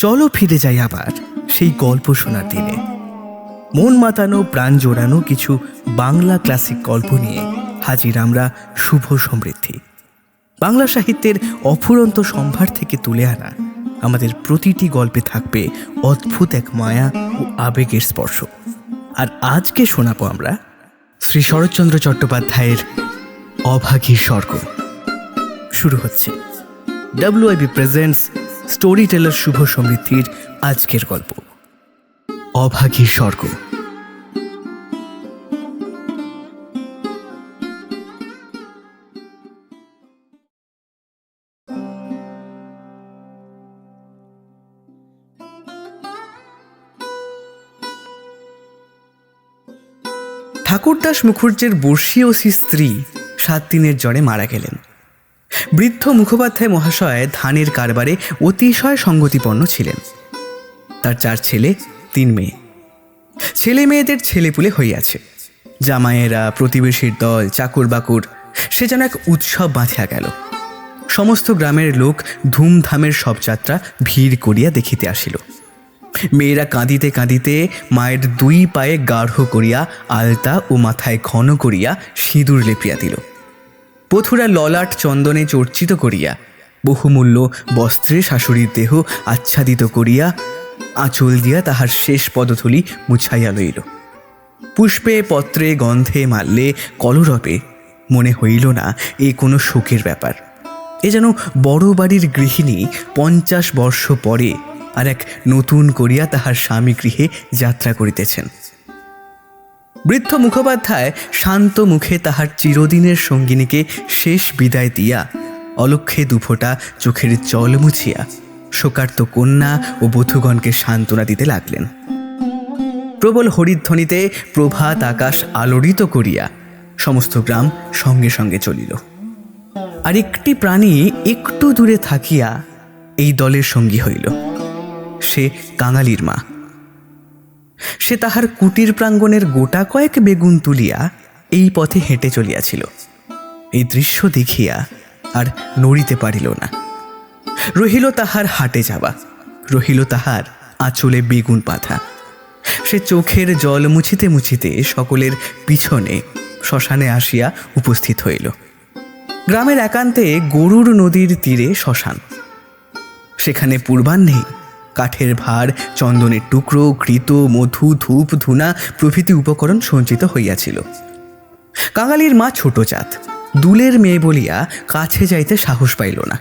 চলো ফিরে যাই আবার সেই গল্প শোনার দিনে। মন মাতানো, প্রাণ জোড়ানো কিছু বাংলা ক্লাসিক গল্প নিয়ে হাজির আমরা শুভ সমৃদ্ধি। বাংলা সাহিত্যের অফুরন্ত সম্ভার থেকে তুলে আনা আমাদের প্রতিটি গল্পে থাকবে অদ্ভুত এক মায়া ও আবেগের স্পর্শ। আর আজকে শোনাবো আমরা শ্রী শরৎচন্দ্র চট্টোপাধ্যায়ের অভাগীর স্বর্গ। শুরু হচ্ছে। WIB presents story teller Shubho সমৃদ্ধির আজকের গল্প। অভাগী স্বর্গ। ঠাকুরদাস মুখুর্জের বর্ষীয়সী স্ত্রী সাত দিনের জ্বরে মারা গেলেন। বৃদ্ধ মুখোপাধ্যায় মহাশয় ধানের কারবারে অতিশয় সঙ্গতিপন্ন ছিলেন। তার চার ছেলে, তিন মেয়ে। ছেলে মেয়েদের ছেলেপুলে হইয়াছে। জামাইয়েরা প্রতিবেশীর দল চাকর বাকুর সে যেন এক উৎসব বাঁধিয়া গেল। সমস্ত গ্রামের লোক ধুমধামের সব যাত্রা ভিড় করিয়া দেখিতে আসিল। মেয়েরা কাঁদিতে কাঁদিতে মায়ের দুই পায়ে গাঢ় করিয়া আলতা ও মাথায় ঘন করিয়া সিঁদুর লেপিয়া দিল। পথুরা ললাট চন্দনে চর্চিত করিয়া, বহুমূল্য বস্ত্রে শাশুড়ির দেহ আচ্ছাদিত করিয়া, আঁচল দিয়া তাহার শেষ পদথলি মুছাইয়া লইল। পুষ্পে, পত্রে, গন্ধে মারলে কলরবে, মনে হইল না এ কোনো শোকের ব্যাপার। এ যেন বড় বাড়ির গৃহিণী পঞ্চাশ বর্ষ পরে আর এক নতুন করিয়া তাহার স্বামী গৃহে যাত্রা করিতেছেন। বৃদ্ধ মুখোপাধ্যায় শান্ত মুখে তাহার চিরদিনের সঙ্গিনীকে শেষ বিদায় দিয়া অলক্ষে দুফোটা চোখের জল মুছিয়া শোকার্ত কন্যা ও বধূগণকে সান্ত্বনা দিতে লাগলেন। প্রবল হরিধ্বনিতে প্রভাত আকাশ আলোড়িত করিয়া সমস্ত গ্রাম সঙ্গে সঙ্গে চলিল। আর একটি প্রাণী একটু দূরে থাকিয়া এই দলের সঙ্গী হইল। সে কাঙালির মা। সে তাহার কুটির প্রাঙ্গণের গোটা কয়েক বেগুন তুলিয়া এই পথে হেঁটে চলিয়াছিল। এই দৃশ্য দেখিয়া আর নড়িতে পারিল না। রহিল তাহার হাটে যাওয়া, রহিল তাহার আঁচলে বেগুন পাথা। সে চোখের জল মুছিতে মুছিতে সকলের পিছনে শ্মশানে আসিয়া উপস্থিত হইল। গ্রামের একান্তে গরুর নদীর তীরে শ্মশান। সেখানে পূর্বাহ্নেই কাঠের ভার, চন্দনের টুকরো ঘৃত মধু, ধূপ, ধুনা প্রভৃতি উপকরণ সঞ্চিত হইয়াছিল। কাঙালির মা ছোট জাত। দুলের মেয়ে বলিয়া কাছে যাইতে সাহস পাইল না।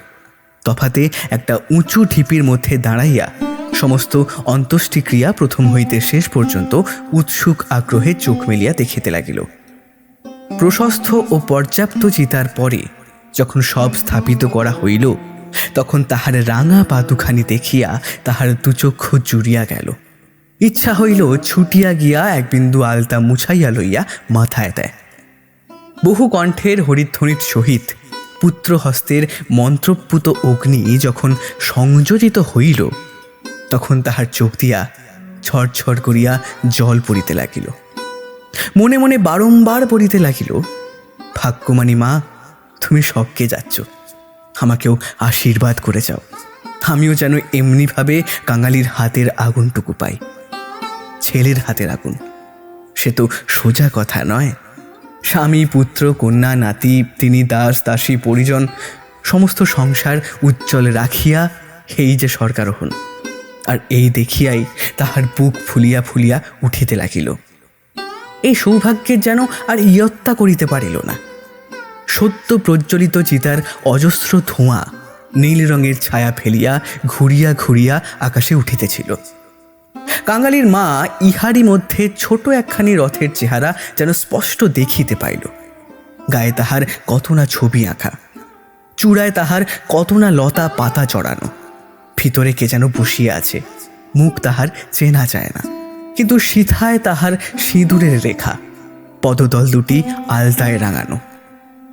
তফাতে একটা উঁচু ঢিপির মধ্যে দাঁড়াইয়া সমস্ত অন্ত্যেষ্টিক্রিয়া প্রথম হইতে শেষ পর্যন্ত উৎসুক আগ্রহে চোখ মেলিয়া দেখিতে লাগিল। প্রশস্ত ও পর্যাপ্ত চিতার পরে যখন সব স্থাপিত করা হইল তখন তাহার রাঙা পাতুখানি দেখিয়া তাহার দুচক্ষু জুড়িয়া গেল। ইচ্ছা হইল ছুটিয়া গিয়া এক বিন্দু আলতা মুছাইয়া লইয়া মাথায় দেয়। বহু কণ্ঠের হরিধ্বনির সহিত পুত্রহস্তের মন্ত্রপুত অগ্নি যখন সংযোজিত হইল, তখন তাহার চোখ দিয়া ছড়ছড় করিয়া জল পড়িতে লাগিল। মনে মনে বারংবার পড়িতে লাগিল ভাগ্যমানী মা, তুমি সবকে যাচ্ছ। আমাকেও আশীর্বাদ করে যাও। আমিও যেন এমনিভাবে কাঙালির হাতের আগুনটুকু পাই। ছেলের হাতের আগুন। সে তো সোজা কথা নয়। স্বামী, পুত্র, কন্যা, নাতি, তিনি দাস, দাসী, পরিজন, সমস্ত সংসার উজ্জ্বল রাখিয়া এই যে সরকারোহণ আর এই দেখিয়াই তাহার বুক ফুলিয়া ফুলিয়া উঠিতে লাগিল। এই সৌভাগ্যের যেন আর ইয়ত্তা করিতে পারিল না। সত্য প্রজ্বলিত চিতার অজস্র ধোঁয়া নীল রঙের ছায়া ফেলিয়া ঘুরিয়া ঘুরিয়া আকাশে উঠিতেছিল। কাঙালির মা ইহারই মধ্যে ছোট একখানি রথের চেহারা যেন স্পষ্ট দেখিতে পাইল। গায়ে তাহার কত না ছবি আঁকা, চূড়ায় তাহার কত না লতা পাতা চড়ানো, ভিতরে কে যেন বসিয়া আছে, মুখ তাহার চেনা যায় না। কিন্তু সিথায় তাহার সিঁদুরের রেখা, পদদল দুটি আলতায় রাঙানো।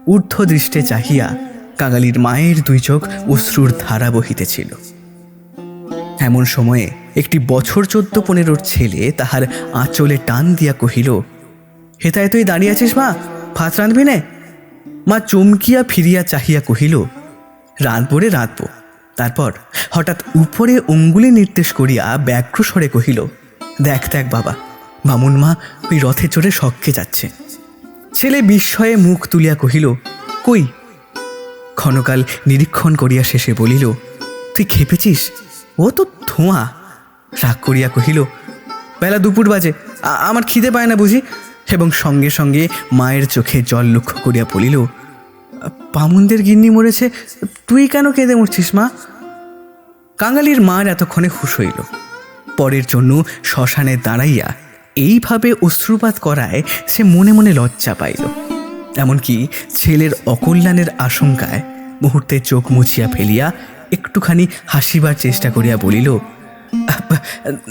ঊর্ধ্ব দৃষ্টে চাহিয়া কাঙালির মায়ের দুই চোখ অশ্রুর ধারা বহিতেছিল এমন সময়ে একটি বছর চোদ্দ পনেরোর ছেলে তাহার আঁচলে টান দিয়া কহিল হেতায় তুই দাঁড়িয়ে আছিস মা? ভাত রাঁধবি নে? মা চমকিয়া ফিরিয়া চাহিয়া কহিল, রাঁধবো রে, রাঁধবো। তারপর হঠাৎ উপরে অঙ্গুলি নির্দেশ করিয়া ব্যাঘ্র স্বরে কহিল, দেখ দেখ বাবা, বামুন মা, ওই রথে চড়ে শখকে যাচ্ছে। ছেলে বিস্ময়ে মুখ তুলিয়া কহিল, কই? ক্ষণকাল নিরীক্ষণ করিয়া শেষে বলিল, তুই খেপেছিস? ও তো ধোঁয়া। রাগ করিয়া কহিল, বেলা দুপুর বাজে আমার খিদে পায় না বুঝি? এবং সঙ্গে সঙ্গে মায়ের চোখে জল লক্ষ্য করিয়া বলিল পামুনদের গিন্নি মরেছে, তুই কেন কেঁদে মরছিস মা? কাঙালির মার এতক্ষণে হুশ হইল। পরের জন্য শ্মশানে দাঁড়াইয়া এইভাবে অশ্রুপাত করায় সে মনে মনে লজ্জা পাইল। এমনকি ছেলের অকল্যাণের আশঙ্কায় মুহূর্তে চোখ মুছিয়া ফেলিয়া একটুখানি হাসিবার চেষ্টা করিয়া বলিল,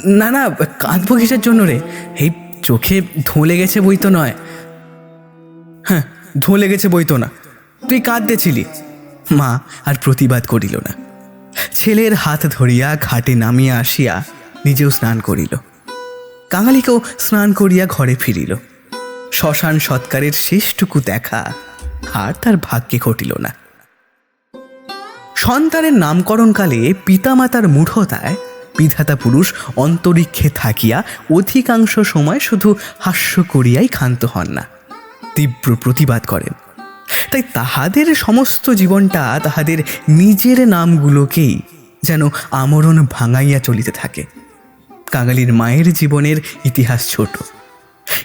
না না, কাঁদবো কিসের জন্য রে? এই চোখে ধোঁ গেছে বই তো নয়। হ্যাঁ ধোঁ গেছে বই তো না। তুই কাঁদতেছিলি মা আর প্রতিবাদ করিল না। ছেলের হাত ধরিয়া ঘাটে নামিয়া আসিয়া নিজেও স্নান করিল। কাঙালিকেও স্নান করিয়া ঘরে ফিরিল। শ্মশান সৎকারের শেষটুকু দেখা আর তার ভাগ্যে ঘটিল না। সন্তানের নামকরণকালে পিতামাতার মূঢ়তায় বিধাতা পুরুষ অন্তরিক্ষে থাকিয়া অধিকাংশ সময় শুধু হাস্য করিয়াই ক্ষান্ত হন না, তীব্র প্রতিবাদ করেন। তাই তাহাদের সমস্ত জীবনটা তাহাদের নিজের নামগুলোকেই যেন আমরণ ভাঙাইয়া চলিতে থাকে। কাঙালির মায়ের জীবনের ইতিহাস ছোট।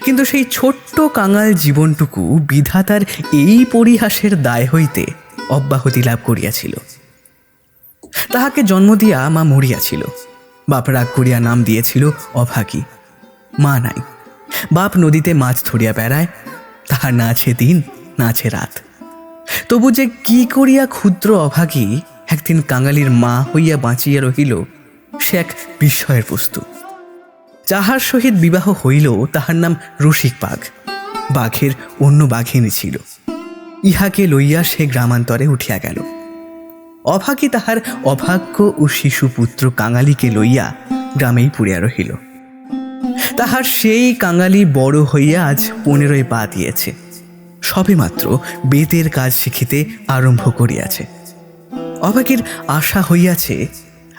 কিন্তু সেই ছোট্ট কাঙাল জীবনটুকু বিধাতার এই পরিহাসের দায় হইতে অব্যাহতি লাভ করিয়াছিল। তাহাকে জন্ম দিয়া মা মরিয়াছিল। বাপ রাগ করিয়া নাম দিয়েছিল অভাগী। মা নাই। বাপ নদীতে মাছ ধরিয়া বেড়ায়। তাহার না আছে দিন, না আছে রাত। তবু যে কি করিয়া ক্ষুদ্র অভাগী একদিন কাঙালির মা হইয়া বাঁচিয়া রহিল, সে এক বিস্ময়ের বস্তু। যাহার সহিত বিবাহ হইল তাহার নাম রসিক বাঘ। বাঘের অন্য বাঘিনী ছিল। ইহাকে লইয়া সে গ্রামান্তরে উঠিয়া গেল। অভাগী তাহার অভাগ্য ও শিশু পুত্র কাঙালিকে লইয়া গ্রামেই পুড়িয়া রহিল। তাহার সেই কাঙালি বড় হইয়া আজ পনেরোয় পা দিয়েছে। সবেমাত্র বেতের কাজ শিখিতে আরম্ভ করিয়াছে। অভাগীর আশা হইয়াছে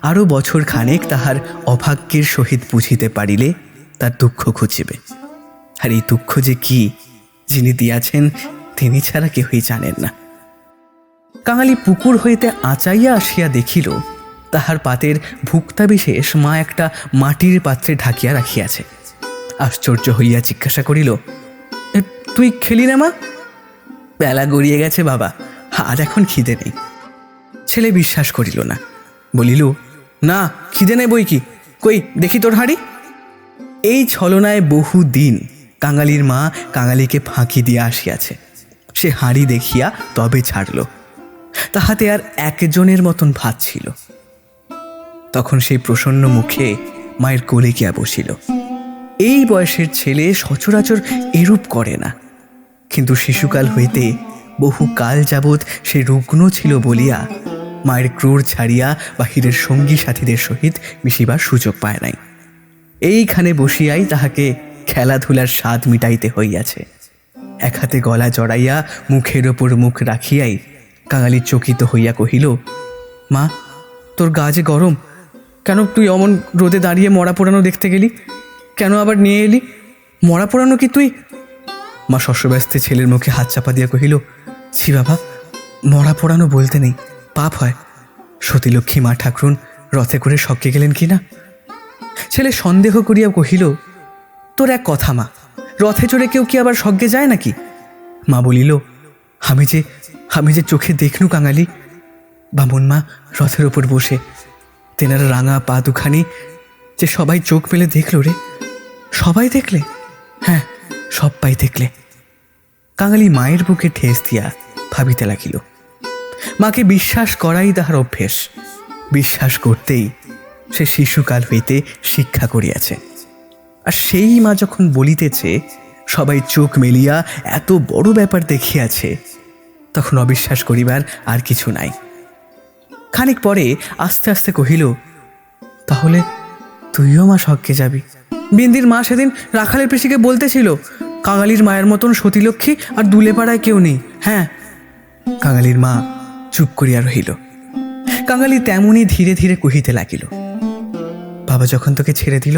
আরও বছর খানেক তাহার অভাগ্যের সহিত বুঝিতে পারিলে তার দুঃখ খুঁজিবে আর এই দুঃখ যে কি, যিনি দিয়াছেন, তিনি ছাড়া কেহই জানেন না। কাঙালি পুকুর হইতে আঁচাইয়া আসিয়া দেখিল, তাহার পাতের ভুক্তা বিশেষ মা একটা মাটির পাত্রে ঢাকিয়া রাখিয়াছে। আশ্চর্য হইয়া জিজ্ঞাসা করিল তুই খেলি না মা? বেলা গড়িয়ে গেছে বাবা আর এখন খিদে নেই। ছেলে বিশ্বাস করিল না, বলিল না, খিদে নেই বই কি? কই, দেখি তোর হাঁড়ি। এই ছলনায় বহু দিন কাঙালির মা কাঙালিকে ফাঁকি দিয়া আসিয়াছে। সে হাঁড়ি দেখিয়া তবে ছাড়ল। তাহাতে আর একজনের মতন ভাত ছিল। তখন সেই প্রসন্ন মুখে মায়ের কোলে গিয়া বসিল। এই বয়সের ছেলে সচরাচর এরূপ করে না। কিন্তু শিশুকাল হইতে বহু কাল যাবৎ সে রুগ্ন ছিল বলিয়া মায়ের ক্রোর ছাড়িয়া বাহিরের সঙ্গী সাথীদের সহিত মিশিবার সুযোগ পায় নাই। এইখানে বসিয়াই তাহাকে খেলাধুলার স্বাদ মিটাইতে হইয়াছে। এক হাতে গলা জড়াইয়া মুখের ওপর মুখ রাখিয়াই কাঙালি চকিত হইয়া কহিল, মা, তোর গা যে গরম, কেন তুই অমন রোদে দাঁড়িয়ে মরা পোড়ানো দেখতে গেলি? কেন আবার নিয়ে এলি? মরা পোড়ানো কি তুই? মা শস্যব্যস্তে ছেলের মুখে হাত চাপা দিয়া কহিল, ছি বাবা, মরা পোড়ানো বলতে নেই। পাপ হয়। সতীলক্ষ্মী মা ঠাকুরুন রথে করে সক্কে গেলেন কি না? ছেলে সন্দেহ করিয়া কহিল, তোর এক কথা মা, রথে চড়ে কেউ কি আবার স্বর্গে যায় নাকি? মা বলিল, আমি যে আমি যে চোখে দেখনু কাঙালি, বামুন মা রথের ওপর বসে, তেনার রাঙা পা দুখানি যে সবাই চোখ মেলে দেখল রে, সবাই দেখলে? হ্যাঁ সবাই দেখলে। কাঙালি মায়ের বুকে ঠেস দিয়া ভাবিতে লাগিল। মাকে বিশ্বাস করাই তাহার অভ্যেস। বিশ্বাস করতেই সে শিশুকাল হইতে শিক্ষা করিয়াছে। আর সেই মা যখন বলিতেছে, সবাই চোখ মেলিয়া এত বড় ব্যাপার দেখিয়াছে, তখন অবিশ্বাস করিবার আর কিছু নাই। খানিক পরে আস্তে আস্তে কহিল, তাহলে তুইও মা স্বর্গে যাবি? বিন্দির মা সেদিন রাখালের পিসিকে বলতেছিল, কাঙালির মায়ের মতন সতীলক্ষ্মী আর দুলে পাড়ায় কেউ নেই। হ্যাঁ। কাঙালির মা চুপ করিয়া রহিল। কাঙালি তেমনই ধীরে ধীরে কহিতে লাগিল, বাবা যখন তোকে ছেড়ে দিল,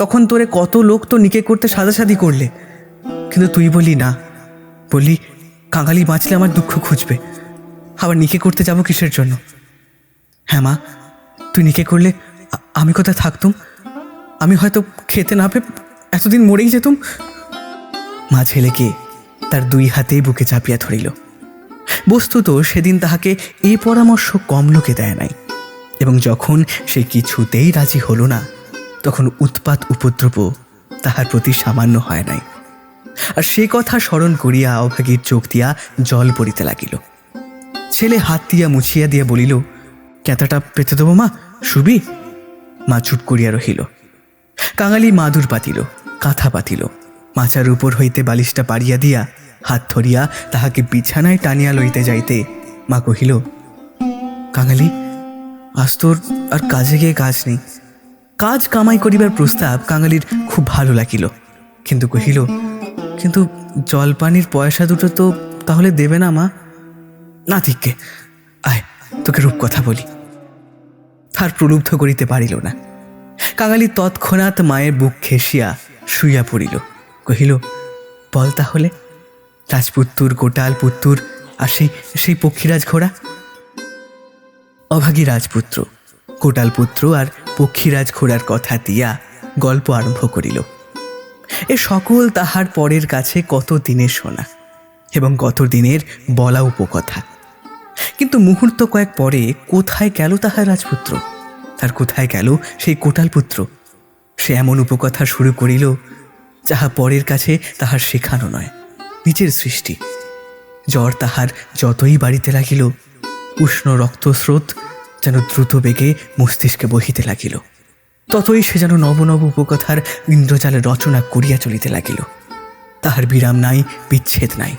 তখন তোরে কত লোক তো নিকে করতে সাদাসাদি করলে। কিন্তু তুই বলি না, বলি কাঙালি বাঁচলে আমার দুঃখ খুঁজবে। আবার নিকে করতে যাব কিসের জন্য? হ্যাঁ মা, তুই নিকে করলে আমি কোথায় থাকতুম? আমি হয়তো খেতে না পেয়ে এতদিন মরেই যেতুম? মা ছেলেকে তার দুই হাতেই বুকে চাপিয়া ধরিল। বস্তুত সেদিন তাহাকে এই পরামর্শ কম লোকে দেয় নাই। এবং যখন সে কিছুতেই রাজি হলো না, তখন উৎপাত উপদ্রব তাহার প্রতি সামান্য হয় নাই। আর সে কথা স্মরণ করিয়া অভাগীর চোখ দিয়া জল পড়িতে লাগিল। ছেলে হাত দিয়া মুছিয়া দিয়া বলিল, ক্যাতাটা পেতে দেবো মা শুবি মা চুপ করিয়া রহিল। কাঙালি মাদুর পাতিল, কাঁথা পাতিল, মাচার উপর হইতে বালিশটা পাড়িয়া দিয়া হাত ধরিয়া তাহাকে বিছানায় টানিয়া লইতে যাইতে মা কহিল, কাঙালি, আজ তোর আর কাজে গিয়ে কাজ নেই। কাজ কামাই করিবার প্রস্তাব কাঙালির খুব ভালো লাগিল। কিন্তু কহিল, কিন্তু জলপানির পয়সা দুটো তো তাহলে দেবে না মা? না ঠিককে আয়, তোকে রূপকথা বলি। তার প্রলুব্ধ করিতে পারিল না। কাঙালি তৎক্ষণাৎ মায়ের বুক খেসিয়া শুইয়া পড়িল। কহিল, বল তাহলে। রাজপুত্তুর, গোটাল পুত্তুর আর সেই সেই পক্ষীরাজ ঘোড়া? অভাগী রাজপুত্র কোটাল পুত্র আর পক্ষীরাজ ঘোড়ার কথা দিয়া গল্প আরম্ভ করিল। এ সকল তাহার পরের কাছে কত দিনের শোনা এবং কত দিনের বলা উপকথা। কিন্তু মুহূর্ত কয়েক পরে কোথায় গেল তাহার রাজপুত্র? তার কোথায় গেল সেই কোটাল পুত্র? সে এমন উপকথা শুরু করিল যাহা পরের কাছে তাহার শেখানো নয়। নিজের সৃষ্টি। জ্বর তাহার যতই বাড়িতে লাগিল, উষ্ণ রক্তস্রোত যেন দ্রুত বেগে মস্তিষ্কে বহিতে লাগিল। ততই সে যেন নব নব উপকথার ইন্দ্রজালে রচনা করিয়া চলিতে লাগিল। তাহার বিরাম নাই, বিচ্ছেদ নাই।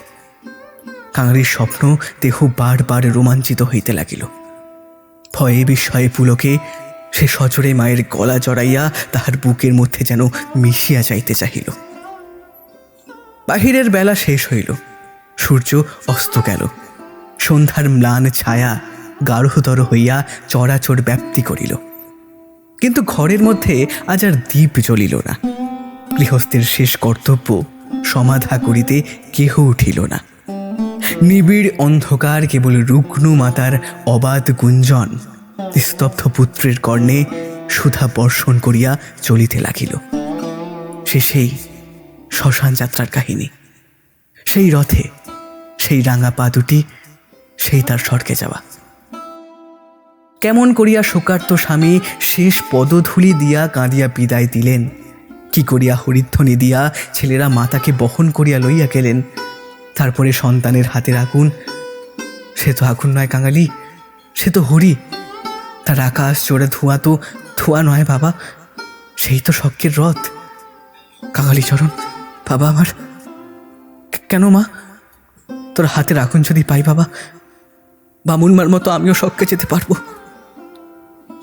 কাঙালির স্বপ্ন দেহ বারবার রোমাঞ্চিত হইতে লাগিল। ভয়ে বিস্ময়ে পুলকে সে সজোরে মায়ের গলা জড়াইয়া তাহার বুকের মধ্যে যেন মিশিয়া যাইতে চাহিল। বাহিরের বেলা শেষ হইল। সূর্য অস্ত গেল। সন্ধ্যার ম্লান ছায়া গাঢ়তর হইয়া চরাচর ব্যাপ্তি করিল। কিন্তু ঘরের মধ্যে আজ আর দ্বীপ জ্বলিল না। গৃহস্থের শেষ কর্তব্য সমাধা করিতে কেহ উঠিল না। নিবিড় অন্ধকার কেবল রুগ্ন মাতার অবাধ গুঞ্জন স্তব্ধ পুত্রের কর্ণে সুধা বর্ষণ করিয়া চলিতে লাগিল। সে সেই শ্মশান যাত্রার কাহিনী। সেই রথে, সেই রাঙা পা দুটি, সেই তার স্বর্গে যাওয়া। কেমন করিয়া শোকার্ত স্বামী শেষ পদধূলি দিয়া কাঁদিয়া বিদায় দিলেন? কি করিয়া হরিধ্বনি দিয়া ছেলেরা মাতাকে বহন করিয়া লইয়া গেলেন? তারপরে সন্তানের হাতের আগুন। সে তো আগুন নয় কাঙালি, সে তো হরি। তার আকাশ জোড়ে ধোঁয়া তো, ধোঁয়া নয় বাবা, সেই তো শক্কের রথ। কাঙালি চরণ বাবা আমার। কেন মা? তোর হাতের আগুন যদি পাই বাবা বামুনমার মতো আমিও শখকে যেতে পারব।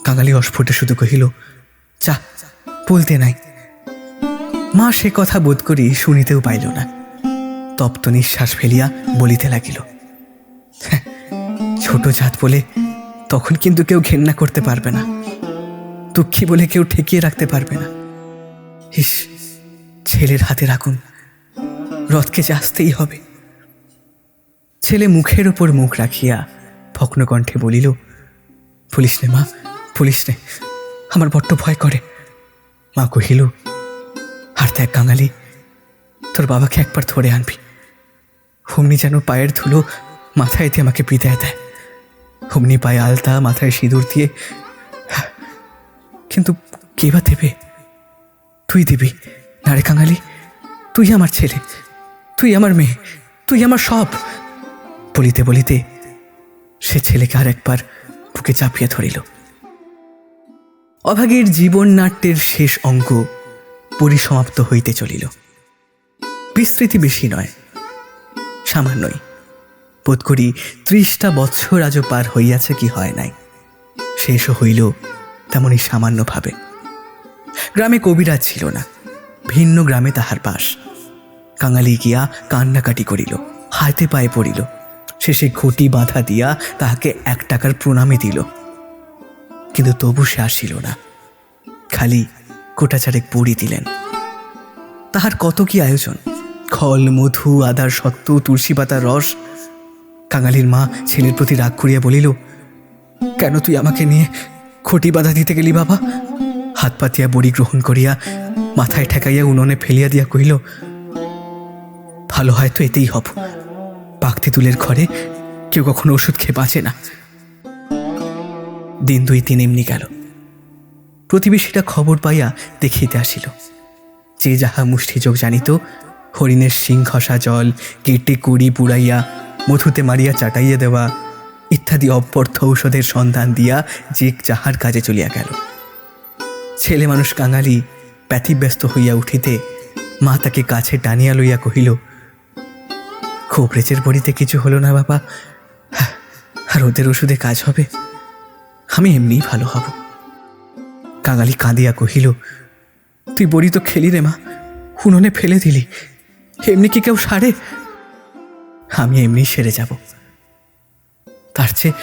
কাঙালি অস্ফুটে শুধু কহিল চা বলতে নাই। মা সে কথা বোধ করি শুনিতেও পাইল না। তপ্ত নিঃশ্বাস ফেলিয়া বলিতে লাগিল "হ্যাঁ, ছোট জাত বলে তখন কিন্তু কেউ ঘেন্না করতে পারবে না। দুঃখী বলে কেউ ঠেকিয়ে রাখতে পারবে না। ইস ছেলের হাতে রাখুন। রথকে যে আসতেই হবে। ছেলে মুখের ওপর মুখ রাখিয়া ভগ্ন কণ্ঠে বলিল, পুলিশ নে মা, পুলিশ নে। আমার বড্ড ভয় করে। মা কহিল, আর দেখ কাঙালি তোর বাবাকে একবার ধরে আনবি। হুমনি যেন পায়ের ধুলো মাথায় দিয়ে আমাকে বিদায় দেয়। হুমনি পায়ে আলতা, মাথায় সিঁদুর দিয়ে। কিন্তু কে বা দেবে? তুই দিবি। না কাঙালি, তুই আমার ছেলে, তুই আমার মেয়ে, তুই আমার সব। বলিতে বলিতে সে ছেলেকে আর একবার বুকে চাপিয়ে ধরিল। অভাগীর জীবন নাট্যের শেষ অঙ্ক পরিসমাপ্ত হইতে চলিল। বিস্তৃতি বেশি নয়, সামান্যই। বোধ করি ত্রিশটা বৎসর আজও পার হইয়াছে কি হয় নাই। শেষও হইল তেমনই সামান্যভাবে। গ্রামে কবিরাজ ছিল না। ভিন্ন গ্রামে তাহার বাস। কাঙালি গিয়া কান্নাকাটি করিল, হাতে পায়ে পড়িল। শেষে ঘটি বাঁধা দিয়া তাহাকে এক টাকার প্রণামে দিল। কিন্তু তবু সে আসিল না। খালি কোটাচারেক পড়ি দিলেন। তাহার কত কি আয়োজন? খল, মধু, আদার সত্ত্ব তুলসী পাতার রস। কাঙালির মা ছেলের প্রতি রাগ করিয়া বলিল, কেন তুই আমাকে নিয়ে খটি বাধা দিতে গেলি বাবা? হাত পাতিয়া বড়ি গ্রহণ করিয়া মাথায় ঠেকাইয়া উনুনে ফেলিয়া দিয়া কহিল, ভালো হয়তো এতেই হব। পাকতি তুলের ঘরে কেউ কখনো ওষুধ খেয়ে বাঁচে না। দিন দুই তিন এমনি গেল। প্রতিবেশীরা খবর পাইয়া দেখিতে আসিল। যে যাহা মুষ্টিযোগ জানিত, হরিণের শিং খসা জল কেটে কুড়ি পুড়াইয়া, মধুতে মারিয়া চাটাইয়া দেওয়া, ইত্যাদি অব্যর্থ ঔষধের সন্ধান দিয়া যে যাহার কাজে চলিয়া গেল। ছেলে মানুষ কাঙালি ব্যতিব্যস্ত হইয়া উঠিতে মা তাকে কাছে টানিয়া লইয়া কহিল, খুব রেচের বড়িতে কিছু হলো না বাবা। আর ওদের ওষুধে কাজ হবে। আমি এমনিই ভালো হব। কাঙালি কাঁদিয়া কহিল, তুই বড়ি তো খেলি রে মা, উনুনে ফেলে দিলি। এমনি কি কেউ সারে? আমি এমনি সেরে যাব। তার চেয়ে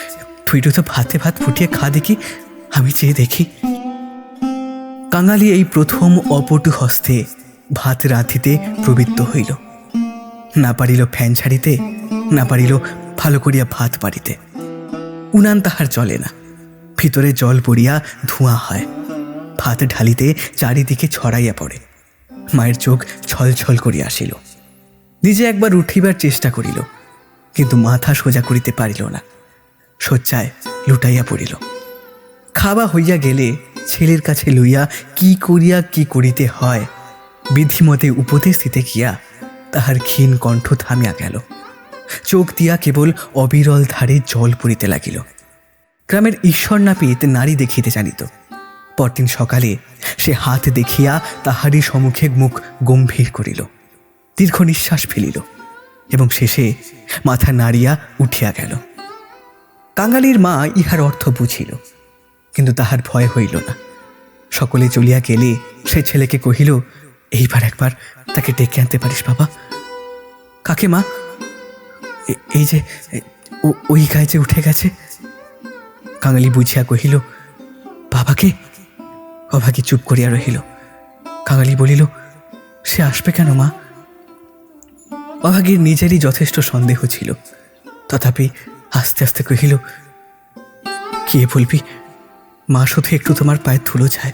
তুই তো ভাতে ভাত ফুটিয়ে খা দেখি, আমি চেয়ে দেখি। কাঙালি এই প্রথম অপটু হস্তে ভাত রাঁধিতে প্রবৃত্ত হইল। না পারিল ফ্যান ছাড়িতে, না পারিল ভালো করিয়া ভাত পারিতে উনান তাহার চলে না। ভিতরে জল পড়িয়া ধোঁয়া হয়। ভাত ঢালিতে চারিদিকে ছড়াইয়া পড়ে। মায়ের চোখ ছলছল করিয়া আসিল। নিজে একবার উঠিবার চেষ্টা করিল, কিন্তু মাথা সোজা করিতে পারিল না। শয্যায় লুটাইয়া পড়িল। খাওয়া হইয়া গেলে ছেলের কাছে লইয়া কি করিয়া কি করিতে হয়? বিধিমতে উপদেশ দিতে গিয়া তাহার ক্ষীণ কণ্ঠ থামিয়া গেল। চোখ দিয়া কেবল অবিরল ধারে জল পড়িতে লাগিল। গ্রামের ঈশ্বর নাপিত নারী দেখিতে জানিত। পরদিন সকালে সে হাত দেখিয়া তাহারই সম্মুখে মুখ গম্ভীর করিল। দীর্ঘ নিঃশ্বাস ফেলিল এবং শেষে মাথা নাড়িয়া উঠিয়া গেল। কাঙালির মা ইহার অর্থ বুঝিল। কিন্তু তাহার ভয় হইল না। সকলে চলিয়া গেলে সে ছেলেকে কহিল, এইবার একবার তাকে ডেকে আনতে পারিস বাবা। কাকে মা? এই যে ওই গায়ে যে উঠে গেছে। কাঙালি বুঝিয়া কহিল, বাবাকে? অভাগী চুপ করিয়া রহিল। কাঙালি বলিল, সে আসবে কেন মা? অভাগীর নিজেরই যথেষ্ট সন্দেহ ছিল। তথাপি আস্তে আস্তে কহিল, কে বলবি? মা শুধু একটু তোমার পায়ে ধুলো যায়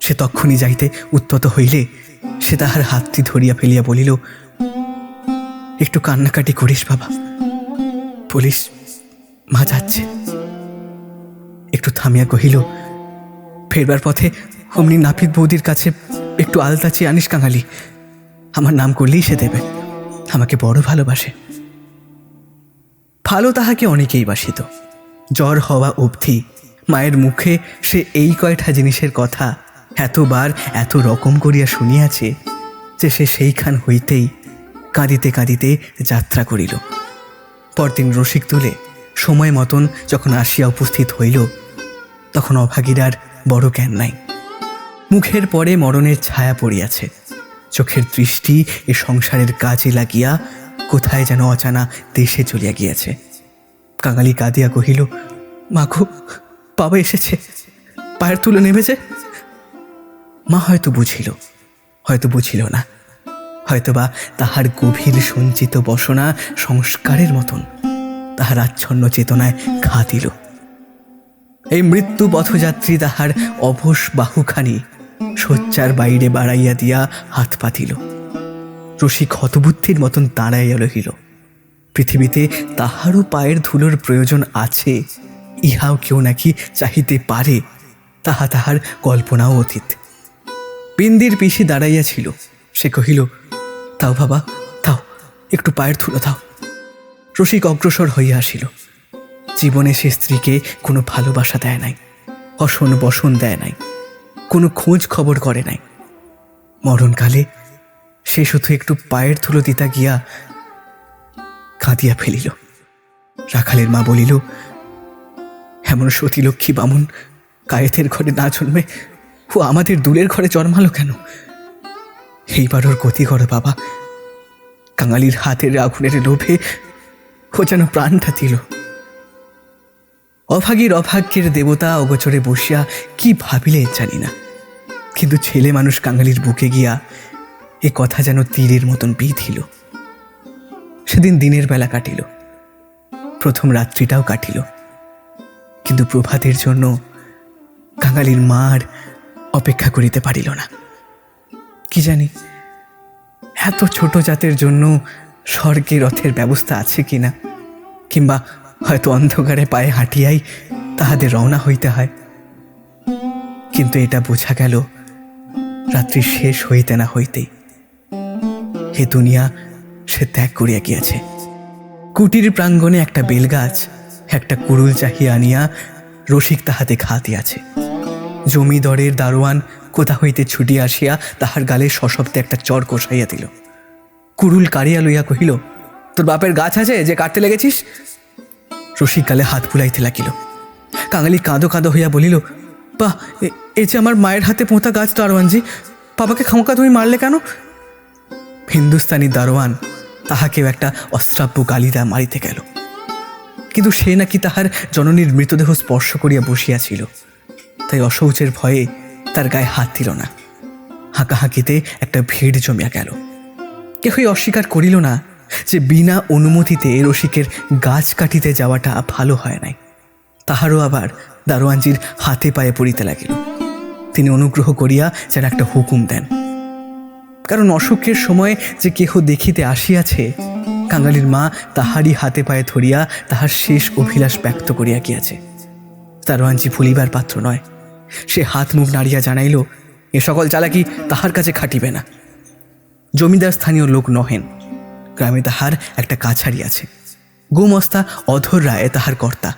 সে তক্ষণি যাইতে উত্তত হইলে সে তাহার হাতটি ধরিয়া ফেলিয়া বলিল, একটু কান্নাকাটি করিস বাবা। পুলিশ মা যাচ্ছে। একটু থামিয়া কহিল, ফেরবার পথে অমনি নাপিত বৌদির কাছে একটু আলতা চেয়ে আনিস কাঙালি। আমার নাম করলেই সে দেবে। আমাকে বড় ভালোবাসে। ভালো তাহাকে অনেকেই বাসিত। জ্বর হওয়া অবধি মায়ের মুখে সে এই কয়টা জিনিসের কথা এতবার এত রকম করিয়া শুনিয়াছে যে সে সেইখান হইতেই কাঁদিতে কাঁদিতে যাত্রা করিল। পরদিন রসিক তুলে সময় মতন যখন আসিয়া উপস্থিত হইল, তখন অভাগীরার বড় জ্ঞান নাই। মুখের পরে মরণের ছায়া পড়িয়াছে। চোখের দৃষ্টি এ সংসারের কাজে লাগিয়া কোথায় যেন অজানা দেশে চলিয়া গিয়াছে। কাঙালি কাঁদিয়া কহিল মাগো বাবা এসেছে। পায়ের তুলে নেমেছে। মা হয়তো বুঝিল হয়তো বুঝিল না। হয়তোবা তাহার গভীর সঞ্চিত বসনা সংস্কারের মতন তাহার আচ্ছন্ন চেতনায় ঘা দিল। এই মৃত্যু পথযাত্রী তাহার অবশ বাহুখানি শয্যার বাইরে বাড়াইয়া দিয়া হাত পাতিল। রসিক হতবুদ্ধির মতন দাঁড়াইয়া রহিল। পৃথিবীতে তাহারও পায়ের ধুলোর প্রয়োজন আছে ইহাও কেউ নাকি চাহিতে পারে, তাহা তাহার কল্পনাও অতীত। পিন্দির পিসি দাঁড়াইয়াছিল সে কহিল তাও বাবা তাও একটু পায়ের ধুলো দাও। রসিক অগ্রসর হইয়া আসিল। জীবনে সে স্ত্রীকে কোনো ভালোবাসা দেয় নাই, অসন বসন দেয় নাই, কোনো খোঁজ খবর করে নাই। মরণকালে সে শুধু একটু পায়ের ধুলো দিতা গিয়া কাঁদিয়া ফেলিল। রাখালের মা বলিল এমন সতীলক্ষ্মী বামুন কায়েতের ঘরে না জন্মে ও আমাদের দূরের ঘরে জন্মালো কেন? এইবার ওর গতি করো বাবা। কাঙালির হাতের আগুনের লোভে ও যেন প্রাণটা দিল। অভাগীর অভাগ্যের দেবতা অগোচরে বসিয়া কি ভাবিলে জানি না। কিন্তু ছেলে মানুষ কাঙালির বুকে গিয়া এ কথা যেন তীরের মতন বিধিল। সেদিন দিনের বেলা কাটিল। প্রথম রাত্রিটাও কাটিল। কিন্তু প্রভাতের জন্য কাঙালির মার অপেক্ষা করিতে পারিল না। কি জানি, এত ছোট জাতের জন্য স্বর্গে রথের ব্যবস্থা আছে কিনা কিংবা হয়তো অন্ধকারে পায়ে হাঁটিয়াই তাহাদের রওনা হইতে হয়। কিন্তু এটা বোঝা গেল, রাত্রি শেষ হইতে না হইতেই। হে দুনিয়া, সে ত্যাগ করিয়া গিয়াছে। কুটির প্রাঙ্গণে একটা বেলগাছ একটা কুড়ুল চাহিয়া আনিয়া রসিক তাহাতে খাতিয়াছে জমিদরের দারোয়ান কোথা হইতে ছুটিয়া আসিয়া তাহার গালে সশব্দে একটা চর কষাইয়া দিল। কুড়ুল কাড়িয়া লইয়া কহিল, তোর বাপের গাছ আছে যে কাটতে লেগেছিস? রসিক গালে হাত ফুলাইতে লাগিল। কাঙালি কাঁদো কাঁদো হইয়া বলিল, বাহ, এ- যে আমার মায়ের হাতে পোঁতা গাছ দারোয়ানজি, বাবাকে খামোকা তুমি মারলে কেন? হিন্দুস্তানি দারোয়ান তাহাকেও একটা অস্ত্রাব্য গালিদা মারিতে গেল। কিন্তু সে নাকি তাহার জননীর মৃতদেহ স্পর্শ করিয়া বসিয়াছিল। তাই অশৌচের ভয়ে তার গায়ে হাত দিল না। হাঁকাহাঁকিতে একটা ভিড় জমিয়া গেল। কেহই অস্বীকার করিল না যে বিনা অনুমতিতে রসিকের গাছ কাটিতে যাওয়াটা ভালো হয় নাই। তাহারও আবার দারোয়ানজির হাতে পায়ে পড়িতে লাগিল। তিনি অনুগ্রহ করিয়া যেন একটা হুকুম দেন। কারণ অসুখের সময় যে কেহ দেখিতে আসিয়াছে কাঙালির মা তাহারই হাতে পায়ে ধরিয়া তাহার শেষ অভিলাষ ব্যক্ত করিয়া গিয়াছে। দারোয়ানজি ভুলিবার পাত্র নয়। সে হাত মুখ নাড়িয়া জানাইল, এ সকল চালাকি তাহার কাছে খাটিবে না। জমিদার স্থানীয় লোক নহেন। গ্রামে তাহার একটা কাছারি আছে। গোমস্তা অধর রায় তাহার কর্তা।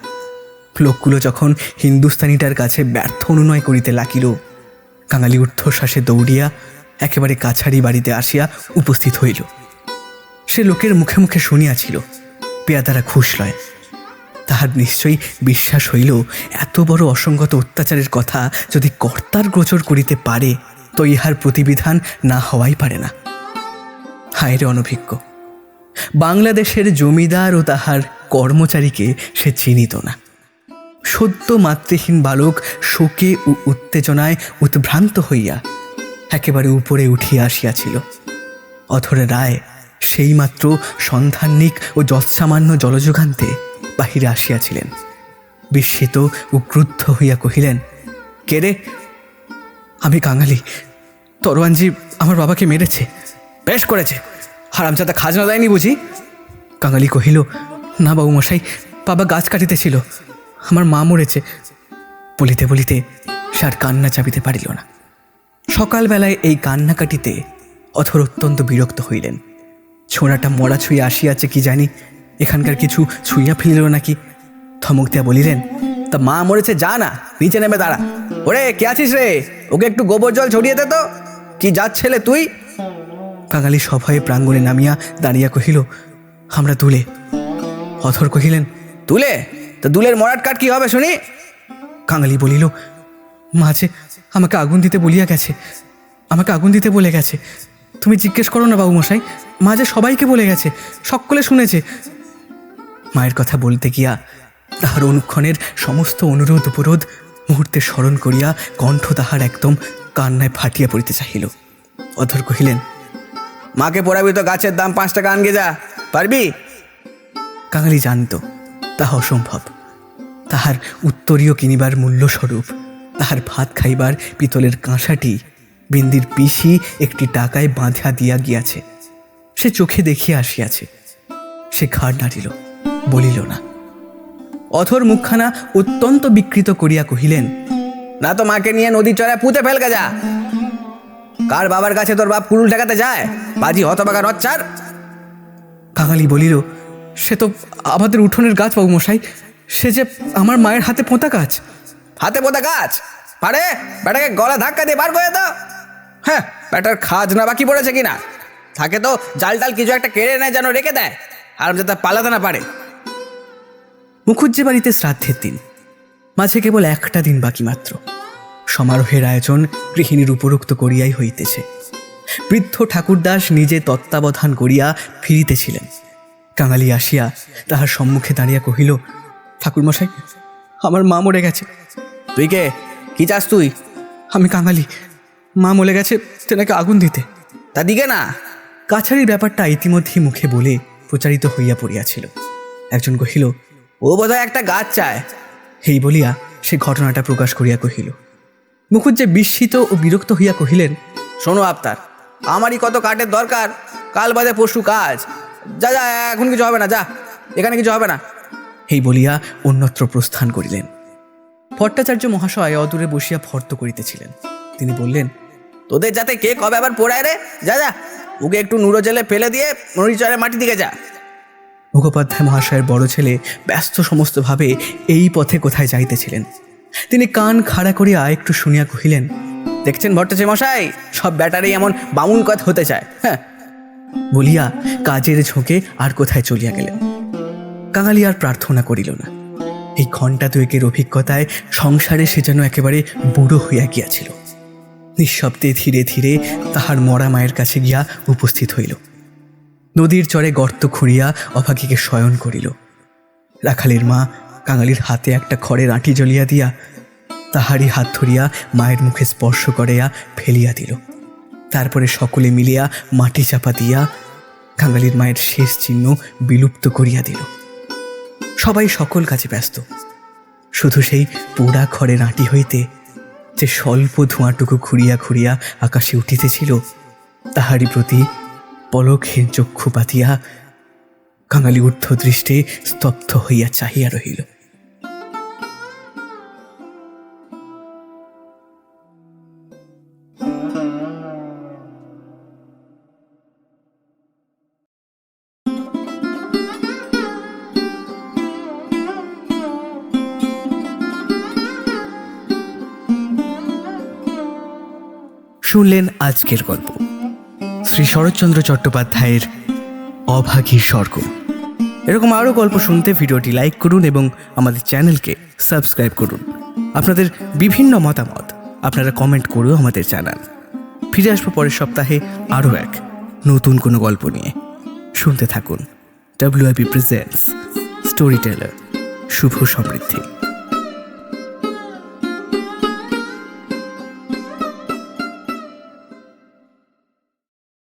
লোকগুলো যখন হিন্দুস্তানিটার কাছে ব্যর্থ অনুনয় করিতে লাগিল, কাঙালি ঊর্ধ্বশ্বাসে দৌড়িয়া একেবারে কাছারি বাড়িতে আসিয়া উপস্থিত হইল। সে লোকের মুখে মুখে শুনিয়াছিল, পেয়াদারা খুশ লয়। তাহার নিশ্চয়ই বিশ্বাস হইল, এত বড় অসঙ্গত অত্যাচারের কথা যদি কর্তার গোচর করিতে পারে, তো ইহার প্রতিবিধান না হওয়াই পারে না। হায় রে অনভিজ্ঞ! বাংলাদেশের জমিদার ও তাহার কর্মচারীকে সে চিনিত না। সদ্য মাতৃহীন বালক শোকে ও উত্তেজনায় উদ্ভ্রান্ত হইয়া একেবারে উপরে উঠিয়া আসিয়াছিল। অথরে রায় সেইমাত্র সন্ধান্নিক ও যৎসামান্য জলযোগান্তে বাহিরে আসিয়াছিলেন। বিস্মিত ও ক্রুদ্ধ হইয়া কহিলেন, কে রে? আমি কাঙালি। তরোয়ানজি আমার বাবাকে মেরেছে। বেশ করেছে। হারামজাদা খাজনা দেয়নি বুঝি? কাঙালি কহিল, না বাবু মশাই বাবা গাছ কাটিতেছিল। আমার মা মরেছে। বলিতে বলিতে সে আর কান্না চাপিতে পারিল না। সকালবেলায় এই কান্না কাটিতে অথর অত্যন্ত বিরক্ত হইলেন। ছোঁড়াটা মরা ছুঁয়ে আসিয়াছে কি জানি? এখানকার কিছু ছুঁইয়া ফেলিল নাকি? থমক দিয়া বলিলেন, তা মা মরেছে, যা না, নিচে নেমে দাঁড়া। ওরে, কে আছিস রে? ওকে একটু গোবর জল ছড়িয়ে দে তো। কি যাচ্ছেলে তুই? কাঙালি সভয়ে প্রাঙ্গণে নামিয়া দাঁড়িয়া কহিল, আমরা তুলে অথর কহিলেন তুলে তা দুলের মরাট কাঠ কি হবে শুনি? কাঙালি বলিল, মাঝে আমাকে আগুন দিতে বলিয়া গেছে, আমাকে আগুন দিতে বলে গেছে। তুমি জিজ্ঞেস করো না বাবু মশাই মাঝে সবাইকে বলে গেছে সকলে শুনেছে। মায়ের কথা বলতে গিয়া তাহার অনুক্ষণের সমস্ত অনুরোধ উপরোধ মুহূর্তে স্মরণ করিয়া কণ্ঠ তাহার একদম কান্নায় ফাটিয়া পড়িতে চাহিল। অধর কহিলেন মাকে পড়াবি তো গাছের দাম পাঁচ টাকা আনগে যা পারবি? কাঙালি জানত তাহা অসম্ভব। তাহার উত্তরীয় কিনিবার মূল্যস্বরূপ তাহার ভাত খাইবার পিতলের কাঁসাটি বিন্দির পিসি একটি টাকায় বাঁধা দিয়া গিয়াছে। সে চোখে দেখিয়া আসিয়াছে। সে ঘাড় নাড়িল, বলিল না। অথর মুখখানা অত্যন্ত বিকৃত করিয়া কহিলেন, না তো মাকে নিয়ে নদী চড়ায় পুঁতে ফেলকে যা কার বাবার কাছে তোর বাপ কুড়ুল ঠেকাতে যায়? বাজি হতবাগা রচ্চার কাঙালি বলিল, সে তো আমাদের উঠোনের গাছ বাবু মশাই সে যে আমার মায়ের হাতে পোঁতা গাছ। হাতে পোঁতা গাছ? পারে? বেটাকে গলা ধাক্কা দিয়ে বার করে দাও হ্যাঁ বেটার খাজ না বাকি পড়েছে কিনা? থাকে তো জাল টাল কিছু একটা কেড়ে নেয় যেন রেখে দেয়। আর যাতে পালাতে না পারে। মুখুজ্জে বাড়িতে শ্রাদ্ধের দিন। মাঝে কেবল একটা দিন বাকি মাত্র। সমারোহের আয়োজন গৃহিণীর উপরোক্ত করিয়াই হইতেছে। বৃদ্ধ ঠাকুরদাস নিজে তত্ত্বাবধান করিয়া ফিরিতেছিলেন। কাঙালি আসিয়া তাহার সম্মুখে দাঁড়িয়া কহিল ঠাকুরমশাই আমার মা মরে গেছে। তুই কে? কি চাস তুই? আমি কাঙালি। মা মরে গেছে তেনাকে আগুন দিতে। তা দিকে না। কাছারির ব্যাপারটা ইতিমধ্যেই মুখে বলে প্রচারিত হইয়া পড়িয়াছিল। একজন কহিল, ও বোধহয় একটা গাছ চায়। এই বলিয়া সে ঘটনাটা প্রকাশ করিয়া কহিল। মুখুজ্জে বিস্মিত ও বিরক্ত হইয়া কহিলেন, শোনো আপ্তার আমারই কত কাঠের দরকার, কাল বাদে পশু কাজ। যা যা, এখন কিছু হবে না, যা, এখানে কিছু হবে না। এই বলিয়া অন্যত্র প্রস্থান করিলেন। ভট্টাচার্য মহাশয় অদূরে বসিয়া ভর্ত করিতেছিলেন। তিনি বললেন, তোদের যাতে কে কবে আবার পড়ায় রে? যা যা ওকে একটু নুড়ো জেলে ফেলে দিয়ে নড়িচড়ে মাটি দিকে যা। মুখোপাধ্যায় মহাশয়ের বড় ছেলে ব্যস্ত সমস্তভাবে এই পথে কোথায় যাইতেছিলেন? তিনি কান খাড়া করিয়া একটু শুনিয়া কহিলেন, দেখছেন ভট্টাচার্য মশাই, সব ব্যাটারি এমন বামুন কথা হতে চায় হ্যাঁ? বলিয়া কাজের ঝোঁকে আর কোথায় চলিয়া গেলেন? কাঙালি আর প্রার্থনা করিল না। এই ঘণ্টা দুয়েকের অভিজ্ঞতায় সংসারে সে যেন একেবারে বুড়ো হইয়া গিয়াছিল। নিঃশব্দে ধীরে ধীরে তাহার মরা মায়ের কাছে গিয়া উপস্থিত হইল। নদীর চরে গর্ত খুঁড়িয়া অভাগীকে শয়ন করিল। রাখালের মা কাঙালির হাতে একটা খড়ের আঁটি জ্বলিয়া দিয়া তাহারই হাত ধরিয়া মায়ের মুখে স্পর্শ করিয়া ফেলিয়া দিল। তারপরে সকলে মিলিয়া মাটি চাপা দিয়া কাঙালির মায়ের শেষ চিহ্ন বিলুপ্ত করিয়া দিল। সবাই সকল কাজে ব্যস্ত। শুধু সেই পোড়া খড়ের আঁটি হইতে যে স্বল্প ধোঁয়াটুকু খুঁড়িয়া খুঁড়িয়া আকাশে উঠিতেছিল, তাহারই প্রতি পলকহীন চক্ষু পাতিয়া কাঙালি ঊর্ধ্ব দৃষ্টে স্তব্ধ হইয়া চাহিয়া রহিল। শুনলেন আজকের গল্প। শ্রী শরৎচন্দ্র চট্টোপাধ্যায়ের অভাগী স্বর্গ। এরকম আরও গল্প শুনতে ভিডিওটি লাইক করুন এবং আমাদের চ্যানেলকে সাবস্ক্রাইব করুন। আপনাদের বিভিন্ন মতামত আপনারা কমেন্ট করেও আমাদের জানান। ফিরে আসব পরের সপ্তাহে আরও এক নতুন কোনো গল্প নিয়ে। শুনতে থাকুন WIP presents story teller Shubho Samriddhi.